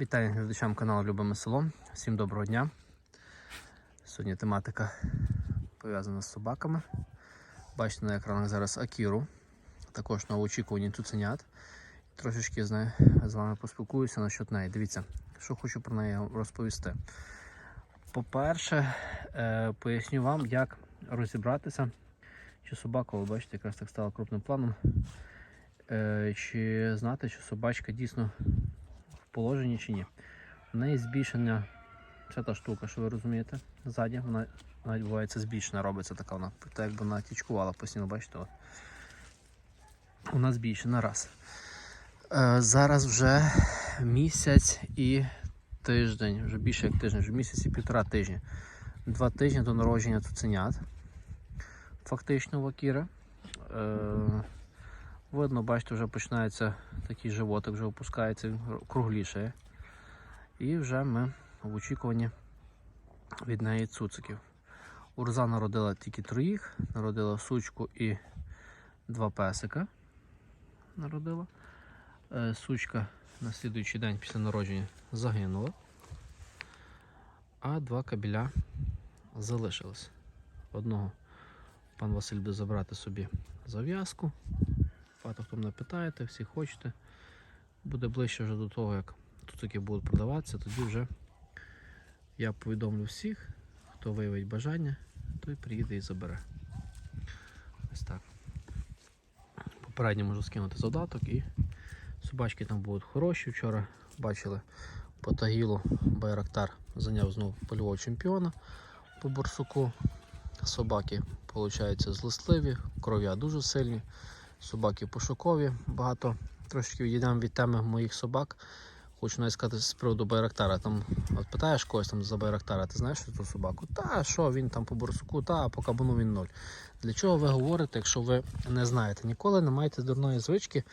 Вітаю глядачам каналу Любиме село. Всім доброго дня. Сьогодні тематика пов'язана з собаками. Бачите на екранах зараз Акіру. Також новоочікувані цуценят. Трошечки з, нею- з вами поспілкуюся насчет неї. Дивіться, що хочу про неї розповісти. По-перше, е, поясню вам, як розібратися, чи собака, ви бачите, якраз так стала крупним планом. Е, чи знати, що собачка дійсно положенні чи ні. В неї збільшення, це та штука, що ви розумієте, ззаді, вона навіть буває збільшена, робиться така вона, так якби вона тічкувала постійно, бачите? От. Вона збільшена раз. Е, зараз вже місяць і тиждень, вже більше як тиждень, вже місяць і півтора тижні. Два тижні до народження цуценят. Фактично в Акіри. Е, Видно, бачите, вже починається такий животик, вже опускається, він круглішає. І вже ми в очікуванні від неї цуциків. Урза народила тільки троїх, народила сучку і два песика. Народила. Е, Сучка на слідуючий день після народження загинула. А два кабіля залишились. Одного пан Василь буде забрати собі зав'язку. Багато хто мене питаєте, всі хочете. Буде ближче вже до того, як цуцики будуть продаватися, тоді вже я повідомлю всіх, хто виявить бажання, той приїде і забере. Ось так. Попередньо можу скинути задаток і собачки там будуть хороші. Вчора бачили по Тагілу Байрактар зайняв знову польового чемпіона по борсуку. Собаки, виходить, злостливі, кров'я дуже сильні собаки пошукові. Багато трошки відійдемо від теми моїх собак. Хочу навіть сказати з приводу Байрактара. Там от питаєш когось там за Байрактара, ти знаєш цю собаку? Та що він там по борсуку, та по кабану він ноль. Для чого ви говорите, якщо ви не знаєте? Ніколи не маєте дурної звички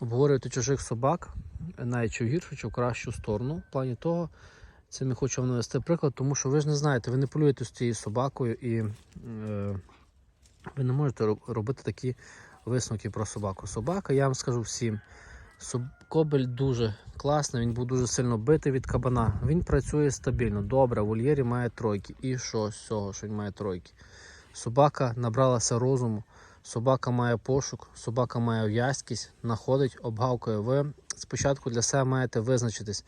обговорювати чужих собак, навіть чи в гіршу, чи в кращу сторону. В плані того, це не хочу вам навести приклад, тому що ви ж не знаєте, ви не полюєте з цією собакою і е, ви не можете робити такі висновки про собаку. Собака, я вам скажу всім. Кобель дуже класний, він був дуже сильно битий від кабана. Він працює стабільно, добре, в вольєрі має тройки. І що з цього, що він має тройки? Собака набралася розуму, собака має пошук, собака має в'язкість, знаходить, обгавкує. Ви спочатку для себе маєте визначитись,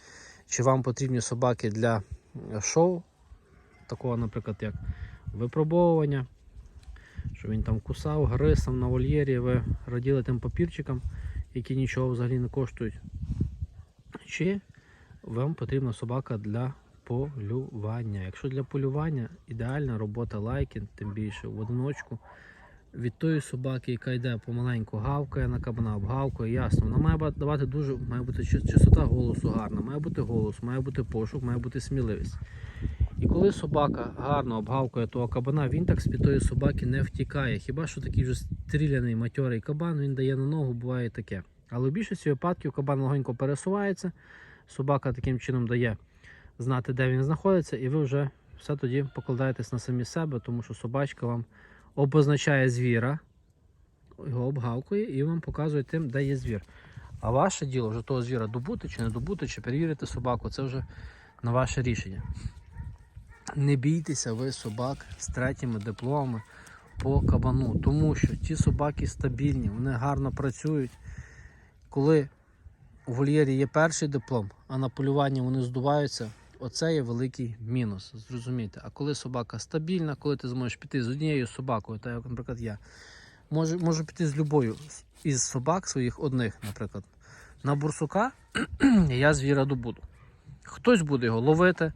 чи вам потрібні собаки для шоу, такого, наприклад, як випробовування, що він там кусав, гриз там на вольєрі, ви раділи тим папірчикам, які нічого взагалі не коштують. Чи вам потрібна собака для полювання? Якщо для полювання ідеальна робота лайкін, тим більше в одиночку. Від тої собаки, яка йде помаленьку, гавкає на кабана, обгавкає, ясно. Вона має давати дуже, має бути чистота голосу гарна, має бути голос, має бути пошук, має бути сміливість. І коли собака гарно обгавкує того кабана, він так з під тої собаки не втікає. Хіба що такий вже стріляний матьорий кабан, він дає на ногу, буває таке. Але в більшості випадків кабан легонько пересувається, собака таким чином дає знати, де він знаходиться, і ви вже все тоді покладаєтесь на самі себе, тому що собачка вам обозначає звіра, його обгавкує і вам показує тим, де є звір. А ваше діло вже того звіра добути чи не добути, чи перевірити собаку, це вже на ваше рішення. Не бійтеся ви собак з третіми дипломами по кабану, тому що ті собаки стабільні, вони гарно працюють. Коли у вольєрі є перший диплом, а на полюванні вони здуваються, оце є великий мінус. Зрозумійте. А коли собака стабільна, коли ти зможеш піти з однією собакою, так як, наприклад, я можу, можу піти з любою із собак своїх одних, наприклад, на бурсука, я звіра добуду. Хтось буде його ловити,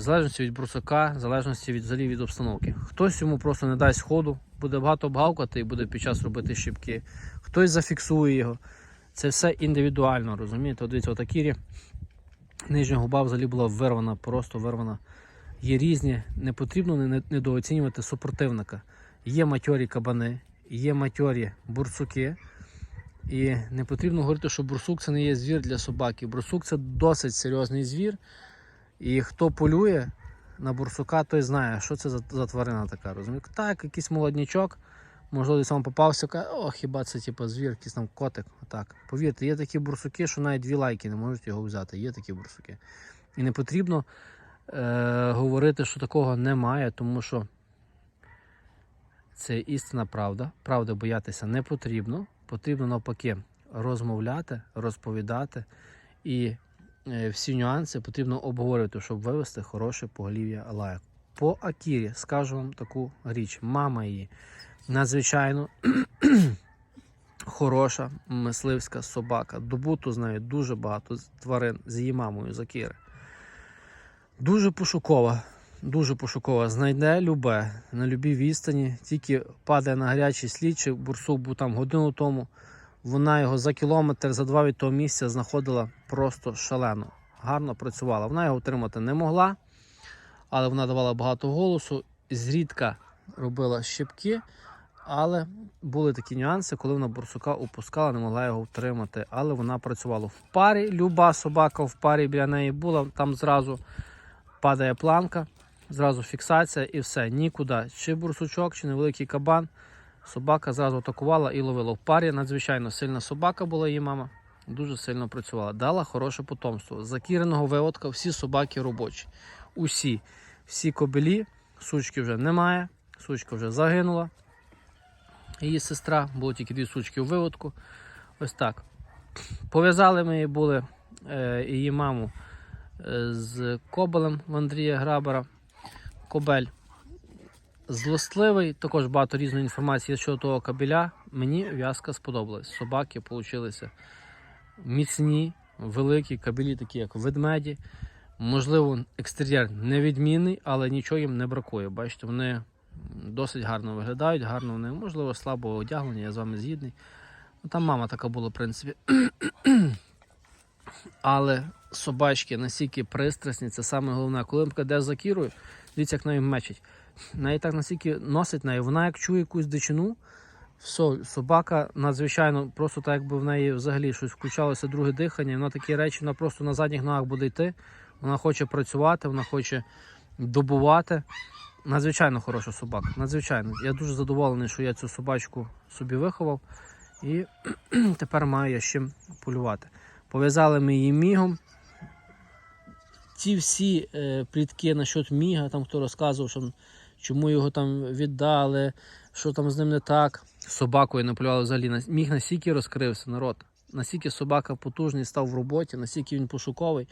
залежності від брусака, в залежності від взагалі від обстановки. Хтось йому просто не дасть ходу, буде багато обгавкати і буде під час робити щіпки. Хтось зафіксує його. Це все індивідуально, розумієте? От дивіться, от нижня губа взагалі була вирвана, просто вирвана. Є різні, не потрібно недооцінювати супротивника. Є матьорі кабани, є матьорі бурсуки. І не потрібно говорити, що бурсук це не є звір для собаки. Бурсук це досить серйозний звір. І хто полює на бурсука, той знає, що це за, тварина така. Розумієте? Так, якийсь молоднячок, Можливо, десь вам попався, каже, о, хіба це типу, звір, якийсь там котик. Отак. Повірте, є такі бурсуки, що навіть дві лайки не можуть його взяти. Є такі бурсуки. І не потрібно е, говорити, що такого немає, тому що це істинна правда. Правди боятися не потрібно. Потрібно навпаки розмовляти, розповідати і всі нюанси потрібно обговорювати, щоб вивести хороше поголів'я лайк. По Акірі скажу вам таку річ. Мама її надзвичайно хороша мисливська собака. Добуту з нею дуже багато тварин з її мамою з Акіри. Дуже пошукова. Дуже пошукова. Знайде любе на любій відстані, тільки падає на гарячий слід, чи бурсук був там годину тому. Вона його за кілометр, за два від того місця знаходила просто шалено. Гарно працювала. Вона його отримати не могла, але вона давала багато голосу, зрідка робила щепки, але були такі нюанси, коли вона бурсука опускала, не могла його втримати. Але вона працювала в парі. Люба собака в парі біля неї була, там зразу падає планка, зразу фіксація і все. Нікуди. Чи бурсучок, чи невеликий кабан. Собака зразу атакувала і ловила в парі. Надзвичайно сильна собака була її мама. Дуже сильно працювала. Дала хороше потомство. Закіреного виводка всі собаки робочі. Усі. Всі кобелі, сучки вже немає. Сучка вже загинула. Її сестра, було тільки дві сучки у виводку. Ось так. Пов'язали ми її були е, її маму е, з кобелем в Андрія Грабера. Кобель злостливий, також багато різної інформації щодо того кабеля. Мені в'язка сподобалась. Собаки получилися міцні, великі, кабелі такі, як ведмеді. Можливо, екстер'єр невідмінний, але нічого їм не бракує. Бачите, вони досить гарно виглядають, гарно вони, можливо, слабо одягнені, я з вами згідний. Ну, Там мама така була, в принципі. Але собачки настільки пристрасні, це саме головне. Коли вона йде за кірою, дивіться, як нею мечить. Неї так настільки носить нею, вона як чує якусь дичину, все, собака надзвичайно, просто так якби в неї взагалі щось включалося друге дихання, вона такі речі, вона просто на задніх ногах буде йти. Вона хоче працювати, вона хоче добувати. Надзвичайно хороша собака. Надзвичайно. Я дуже задоволений, що я цю собачку собі виховав. І тепер маю я з чим полювати. Пов'язали ми її мігом. Ці всі е, плітки насчет міга, там хто розказував, що, чому його там віддали, що там з ним не так. Собакою не полювали взагалі. Міг настільки розкрився народ. Настільки собака потужний став в роботі, настільки він пошуковий.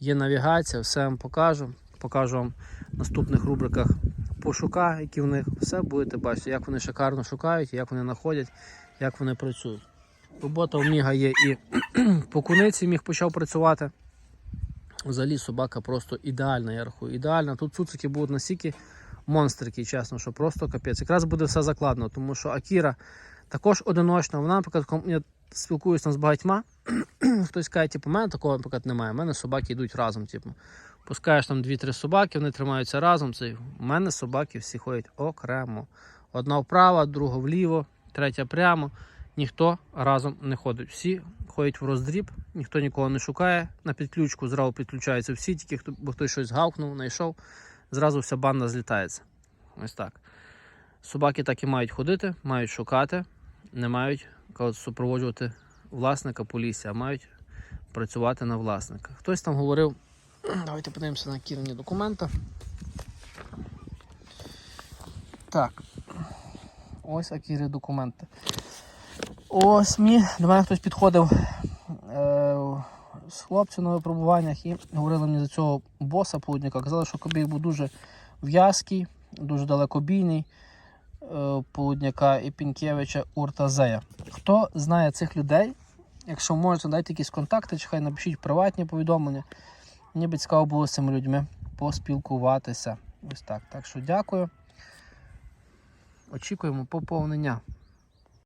Є навігація, все вам покажу. Покажу вам в наступних рубриках пошука, які в них. Все будете бачити, як вони шикарно шукають, як вони знаходять, як вони працюють. Робота у Міга є і по куниці міг почав працювати. Взагалі собака просто ідеальна, я рахую. Ідеальна. Тут цуцики будуть настільки монстрики, чесно, що просто капець. Якраз буде все закладно, тому що Акіра також одиночна. Вона, наприклад, я спілкуюся там з багатьма. Хтось каже, типу, у мене такого, наприклад, немає. У мене собаки йдуть разом. Типу. Пускаєш там 2-3 собаки, вони тримаються разом. Це... У мене собаки всі ходять окремо. Одна вправо, друга вліво, третя прямо. Ніхто разом не ходить. Всі ходять в роздріб, ніхто нікого не шукає. На підключку зразу підключаються всі, тільки хто, бо хтось щось гавкнув, знайшов, зразу вся банда злітається. Ось так. Собаки так і мають ходити, мають шукати, не мають супроводжувати власника по лісі, а мають працювати на власника. Хтось там говорив. Давайте подивимося на кірні документи. Так. Ось акіри документи. Ось мій. До мене хтось підходив е, з хлопцем на випробуваннях і говорили мені за цього боса плудника. Казали, що кобіль був дуже в'язкий, дуже далекобійний е, Полудняка і Пінкевича Уртазея. Хто знає цих людей? Якщо можете, дайте якісь контакти, чи хай напишіть приватні повідомлення. Мені би цікаво було з цими людьми поспілкуватися. Ось так. Так що дякую. Очікуємо поповнення.